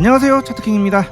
안녕하세요 차트킹입니다.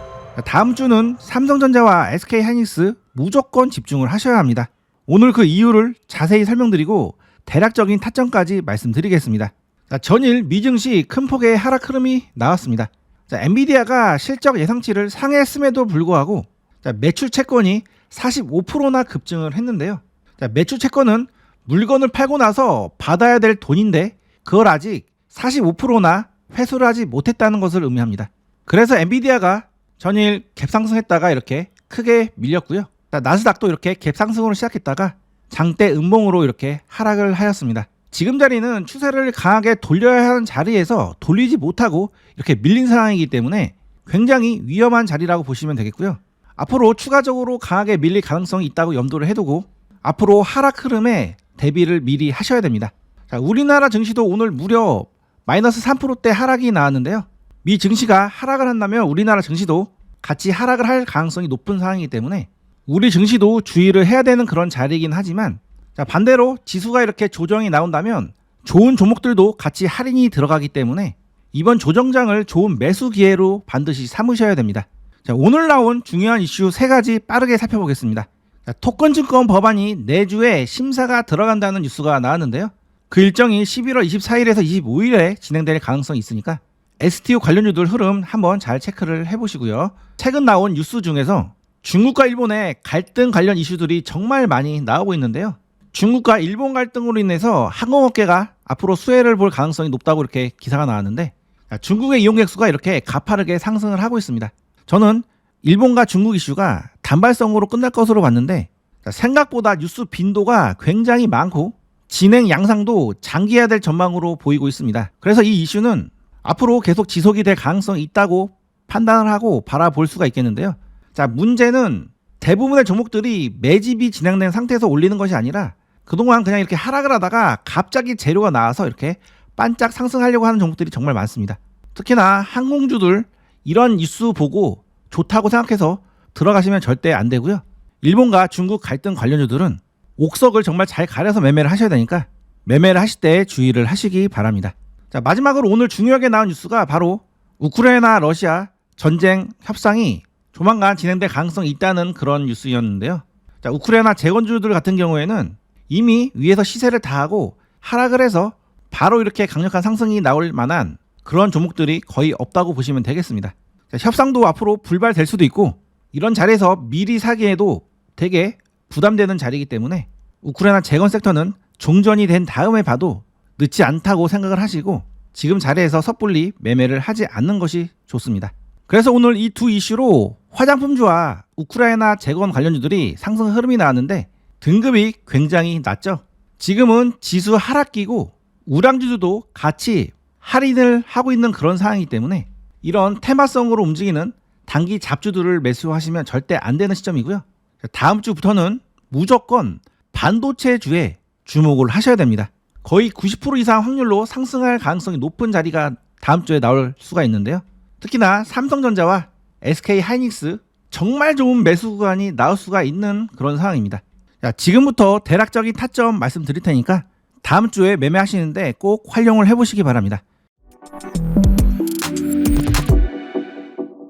다음 주는 삼성전자와 SK하이닉스 무조건 집중을 하셔야 합니다. 오늘 그 이유를 자세히 설명드리고 대략적인 타점까지 말씀드리겠습니다. 자, 전일 미증시 큰 폭의 하락 흐름이 나왔습니다. 자, 엔비디아가 실적 예상치를 상회했음에도 불구하고 자, 매출 채권이 45%나 급증을 했는데요. 자, 매출 채권은 물건을 팔고 나서 받아야 될 돈인데 그걸 아직 45%나 회수를 하지 못했다는 것을 의미합니다. 그래서 엔비디아가 전일 갭상승했다가 이렇게 크게 밀렸고요. 자, 나스닥도 이렇게 갭상승으로 시작했다가 장대 음봉으로 이렇게 하락을 하였습니다. 지금 자리는 추세를 강하게 돌려야 하는 자리에서 돌리지 못하고 이렇게 밀린 상황이기 때문에 굉장히 위험한 자리라고 보시면 되겠고요. 앞으로 추가적으로 강하게 밀릴 가능성이 있다고 염두를 해두고 앞으로 하락 흐름에 대비를 미리 하셔야 됩니다. 자, 우리나라 증시도 오늘 무려 마이너스 3%대 하락이 나왔는데요. 미 증시가 하락을 한다면 우리나라 증시도 같이 하락을 할 가능성이 높은 상황이기 때문에 우리 증시도 주의를 해야 되는 그런 자리이긴 하지만 자, 반대로 지수가 이렇게 조정이 나온다면 좋은 종목들도 같이 할인이 들어가기 때문에 이번 조정장을 좋은 매수 기회로 반드시 삼으셔야 됩니다. 자, 오늘 나온 중요한 이슈 세 가지 빠르게 살펴보겠습니다. 자, 토큰증권 법안이 내주에 심사가 들어간다는 뉴스가 나왔는데요. 그 일정이 11월 24일에서 25일에 진행될 가능성이 있으니까 STO 관련 주들 흐름 한번 잘 체크를 해보시고요. 최근 나온 뉴스 중에서 중국과 일본의 갈등 관련 이슈들이 정말 많이 나오고 있는데요. 중국과 일본 갈등으로 인해서 항공업계가 앞으로 수혜를 볼 가능성이 높다고 이렇게 기사가 나왔는데 중국의 이용객 수가 이렇게 가파르게 상승을 하고 있습니다. 저는 일본과 중국 이슈가 단발성으로 끝날 것으로 봤는데 생각보다 뉴스 빈도가 굉장히 많고 진행 양상도 장기화될 전망으로 보이고 있습니다. 그래서 이 이슈는 앞으로 계속 지속이 될 가능성이 있다고 판단을 하고 바라볼 수가 있겠는데요. 자, 문제는 대부분의 종목들이 매집이 진행된 상태에서 올리는 것이 아니라 그동안 그냥 이렇게 하락을 하다가 갑자기 재료가 나와서 이렇게 반짝 상승하려고 하는 종목들이 정말 많습니다. 특히나 항공주들 이런 뉴스 보고 좋다고 생각해서 들어가시면 절대 안 되고요. 일본과 중국 갈등 관련주들은 옥석을 정말 잘 가려서 매매를 하셔야 되니까 매매를 하실 때 주의를 하시기 바랍니다. 자, 마지막으로 오늘 중요하게 나온 뉴스가 바로 우크라이나 러시아 전쟁 협상이 조만간 진행될 가능성이 있다는 그런 뉴스였는데요. 자, 우크라이나 재건주들 같은 경우에는 이미 위에서 시세를 다하고 하락을 해서 바로 이렇게 강력한 상승이 나올 만한 그런 종목들이 거의 없다고 보시면 되겠습니다. 자, 협상도 앞으로 불발될 수도 있고 이런 자리에서 미리 사기에도 되게 부담되는 자리이기 때문에 우크라이나 재건 섹터는 종전이 된 다음에 봐도 늦지 않다고 생각을 하시고 지금 자리에서 섣불리 매매를 하지 않는 것이 좋습니다. 그래서 오늘 이 두 이슈로 화장품주와 우크라이나 재건 관련주들이 상승 흐름이 나왔는데 등급이 굉장히 낮죠. 지금은 지수 하락기고 우량주들도 같이 할인을 하고 있는 그런 상황이기 때문에 이런 테마성으로 움직이는 단기 잡주들을 매수하시면 절대 안 되는 시점이고요. 다음 주부터는 무조건 반도체 주에 주목을 하셔야 됩니다. 거의 90% 이상 확률로 상승할 가능성이 높은 자리가 다음 주에 나올 수가 있는데요. 특히나 삼성전자와 SK 하이닉스 정말 좋은 매수 구간이 나올 수가 있는 그런 상황입니다. 자, 지금부터 대략적인 타점 말씀드릴 테니까 다음 주에 매매하시는데 꼭 활용을 해보시기 바랍니다.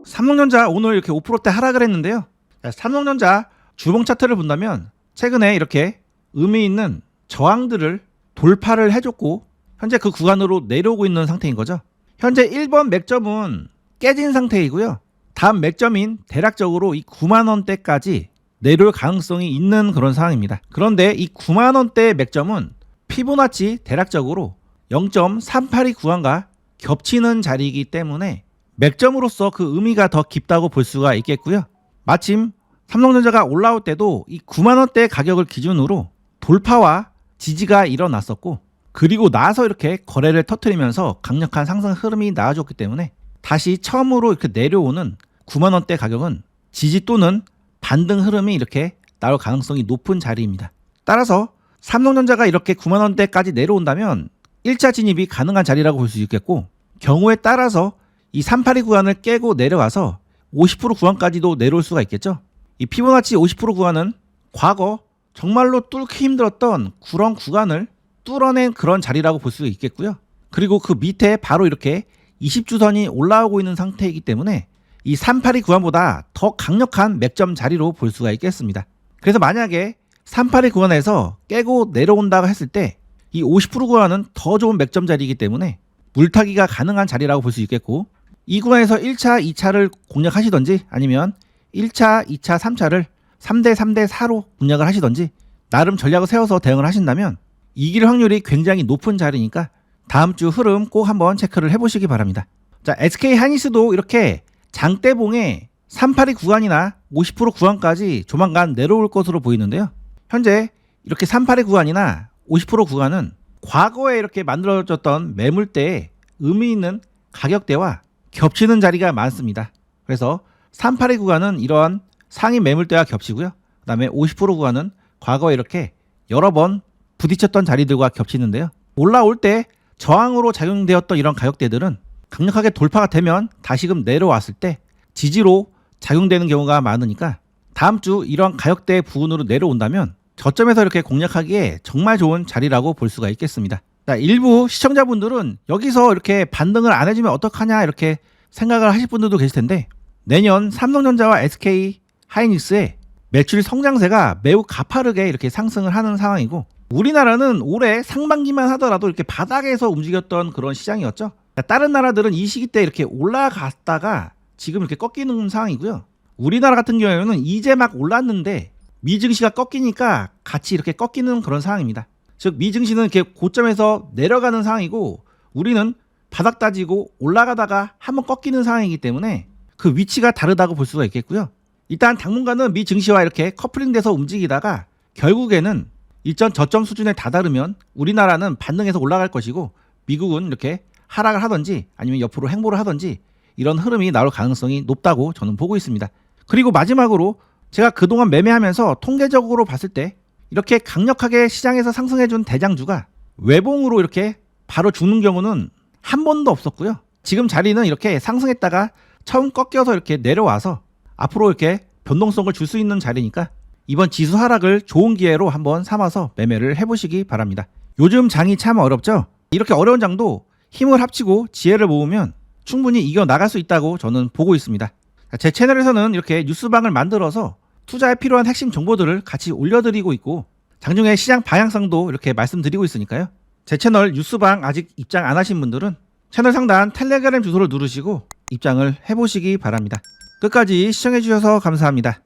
삼성전자 오늘 이렇게 5%대 하락을 했는데요. 자, 삼성전자 주봉 차트를 본다면 최근에 이렇게 의미 있는 저항들을 돌파를 해줬고 현재 그 구간으로 내려오고 있는 상태인 거죠. 현재 1번 맥점은 깨진 상태이고요. 다음 맥점인 대략적으로 이 9만 원대까지 내려올 가능성이 있는 그런 상황입니다. 그런데 이 9만 원대 맥점은 피보나치 대략적으로 0.382 구간과 겹치는 자리이기 때문에 맥점으로서 그 의미가 더 깊다고 볼 수가 있겠고요. 마침 삼성전자가 올라올 때도 이 9만 원대 가격을 기준으로 돌파와 지지가 일어났었고 그리고 나서 이렇게 거래를 터트리면서 강력한 상승 흐름이 나와줬기 때문에 다시 처음으로 이렇게 내려오는 9만 원대 가격은 지지 또는 반등 흐름이 이렇게 나올 가능성이 높은 자리입니다. 따라서 삼성전자가 이렇게 9만 원대까지 내려온다면 1차 진입이 가능한 자리라고 볼 수 있겠고 경우에 따라서 이 382 구간을 깨고 내려와서 50% 구간까지도 내려올 수가 있겠죠. 이 피보나치 50% 구간은 과거 정말로 뚫기 힘들었던 그런 구간을 뚫어낸 그런 자리라고 볼 수 있겠고요. 그리고 그 밑에 바로 이렇게 20주선이 올라오고 있는 상태이기 때문에 이 382 구간보다 더 강력한 맥점 자리로 볼 수가 있겠습니다. 그래서 만약에 382 구간에서 깨고 내려온다고 했을 때 이 50% 구간은 더 좋은 맥점 자리이기 때문에 물타기가 가능한 자리라고 볼 수 있겠고 이 구간에서 1차, 2차를 공략하시던지 아니면 1차, 2차, 3차를 3대 3대 4로 공략을 하시던지 나름 전략을 세워서 대응을 하신다면 이길 확률이 굉장히 높은 자리니까 다음 주 흐름 꼭 한번 체크를 해보시기 바랍니다. 자, SK 하니스도 이렇게 장대봉에 382 구간이나 50% 구간까지 조만간 내려올 것으로 보이는데요. 현재 이렇게 382 구간이나 50% 구간은 과거에 이렇게 만들어졌던 매물대에 의미 있는 가격대와 겹치는 자리가 많습니다. 그래서 382 구간은 이러한 상위 매물대와 겹치고요. 그다음에 50% 구간은 과거에 이렇게 여러 번 부딪혔던 자리들과 겹치는데요. 올라올 때 저항으로 작용되었던 이런 가격대들은 강력하게 돌파가 되면 다시금 내려왔을 때 지지로 작용되는 경우가 많으니까 다음 주 이런 가격대 부분으로 내려온다면 저점에서 이렇게 공략하기에 정말 좋은 자리라고 볼 수가 있겠습니다. 자, 일부 시청자분들은 여기서 이렇게 반등을 안 해주면 어떡하냐 이렇게 생각을 하실 분들도 계실 텐데 내년 삼성전자와 SK 하이닉스의 매출 성장세가 매우 가파르게 이렇게 상승을 하는 상황이고 우리나라는 올해 상반기만 하더라도 이렇게 바닥에서 움직였던 그런 시장이었죠. 다른 나라들은 이 시기 때 이렇게 올라갔다가 지금 이렇게 꺾이는 상황이고요. 우리나라 같은 경우에는 이제 막 올랐는데 미증시가 꺾이니까 같이 이렇게 꺾이는 그런 상황입니다. 즉 미증시는 이렇게 고점에서 내려가는 상황이고 우리는 바닥 따지고 올라가다가 한번 꺾이는 상황이기 때문에 그 위치가 다르다고 볼 수가 있겠고요. 일단 당분간은 미 증시와 이렇게 커플링돼서 움직이다가 결국에는 일전 저점 수준에 다다르면 우리나라는 반등해서 올라갈 것이고 미국은 이렇게 하락을 하든지 아니면 옆으로 행보를 하든지 이런 흐름이 나올 가능성이 높다고 저는 보고 있습니다. 그리고 마지막으로 제가 그동안 매매하면서 통계적으로 봤을 때 이렇게 강력하게 시장에서 상승해준 대장주가 외봉으로 이렇게 바로 죽는 경우는 한 번도 없었고요. 지금 자리는 이렇게 상승했다가 처음 꺾여서 이렇게 내려와서 앞으로 이렇게 변동성을 줄 수 있는 자리니까 이번 지수 하락을 좋은 기회로 한번 삼아서 매매를 해보시기 바랍니다. 요즘 장이 참 어렵죠? 이렇게 어려운 장도 힘을 합치고 지혜를 모으면 충분히 이겨 나갈 수 있다고 저는 보고 있습니다. 제 채널에서는 이렇게 뉴스방을 만들어서 투자에 필요한 핵심 정보들을 같이 올려드리고 있고 장중에 시장 방향성도 이렇게 말씀드리고 있으니까요. 제 채널 뉴스방 아직 입장 안 하신 분들은 채널 상단 텔레그램 주소를 누르시고 입장을 해보시기 바랍니다. 끝까지 시청해주셔서 감사합니다.